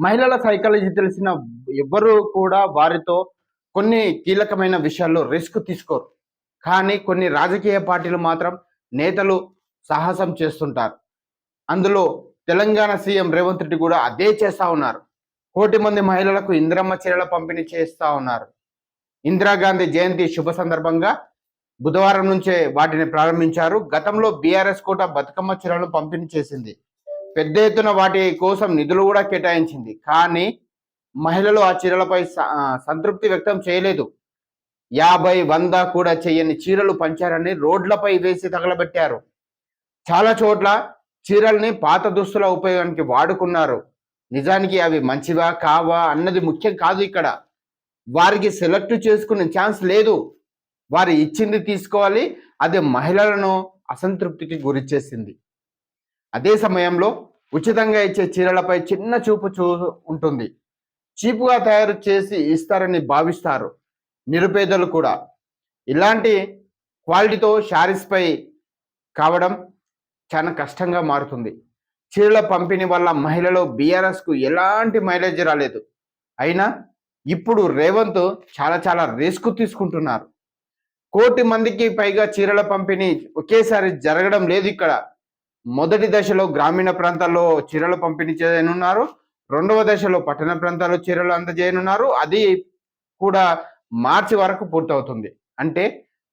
మహిళల సైకాలజీ తెలిసిన ఎవ్వరూ కూడా వారితో కొన్ని కీలకమైన విషయాల్లో రిస్క్ తీసుకోరు. కానీ కొన్ని రాజకీయ పార్టీలు మాత్రం నేతలు సాహసం చేస్తుంటారు. అందులో తెలంగాణ సీఎం రేవంత్ రెడ్డి కూడా అదే చేస్తా ఉన్నారు. కోటి మంది మహిళలకు ఇందిరమ్మ చీరల పంపిణీ చేస్తా ఉన్నారు. ఇందిరాగాంధీ జయంతి శుభ సందర్భంగా బుధవారం నుంచే వాటిని ప్రారంభించారు. గతంలో బీఆర్ఎస్ కోట బతుకమ్మ చీరలను పంపిణీ చేసింది. పెద్ద ఎత్తున వాటి కోసం నిధులు కూడా కేటాయించింది. కానీ మహిళలు ఆ చీరలపై స- సంతృప్తి వ్యక్తం చేయలేదు. యాభై వంద కూడా చేయని చీరలు పంచారని రోడ్లపై వేసి తగలబెట్టారు. చాలా చోట్ల చీరల్ని పాత దుస్తుల ఉపయోగానికి వాడుకున్నారు. నిజానికి అవి మంచివా కావా అన్నది ముఖ్యం కాదు ఇక్కడ. వారికి సెలెక్ట్ చేసుకునే ఛాన్స్ లేదు. వారు ఇచ్చింది తీసుకోవాలి అది మహిళలను అసంతృప్తికి గురి చేసింది అదే సమయంలో ఉచితంగా ఇచ్చే చీరలపై చిన్న చూపు చూ ఉంటుంది. చీపుగా తయారు చేసి ఇస్తారని భావిస్తారు నిరుపేదలు కూడా. ఇలాంటి క్వాలిటీతో శారీస్పై కావడం చాలా కష్టంగా మారుతుంది. చీరల పంపిణీ వల్ల మహిళలు బీఆర్ఎస్కు ఎలాంటి మైలేజ్ రాలేదు. అయినా ఇప్పుడు రేవంత్ చాలా చాలా రిస్క్ తీసుకుంటున్నారు. కోటి మందికి పైగా చీరల పంపిణీ ఒకేసారి జరగడం లేదు ఇక్కడ. మొదటి దశలో గ్రామీణ ప్రాంతాల్లో చీరలు పంపిణీ చేయనున్నారు. రెండవ దశలో పట్టణ ప్రాంతాల్లో చీరలు అందజేయనున్నారు. అది కూడా మార్చి వరకు పూర్తవుతుంది. అంటే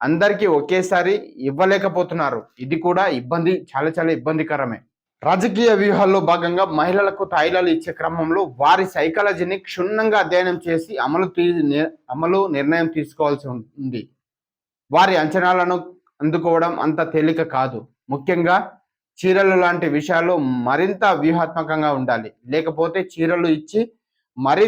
అందరికీ ఒకేసారి ఇవ్వలేకపోతున్నారు. ఇది కూడా ఇబ్బంది చాలా చాలా ఇబ్బందికరమే. రాజకీయ వ్యూహాల్లో భాగంగా మహిళలకు తాయిలాలు ఇచ్చే క్రమంలో వారి సైకాలజీని క్షుణ్ణంగా అధ్యయనం చేసి అమలు తీ అమలు నిర్ణయం తీసుకోవాల్సి ఉంది. వారి అంచనాలను అందుకోవడం అంత తేలిక కాదు. ముఖ్యంగా చీరలు లాంటి విషయాలు మరింత వ్యూహాత్మకంగా ఉండాలి. లేకపోతే చీరలు ఇచ్చి మరి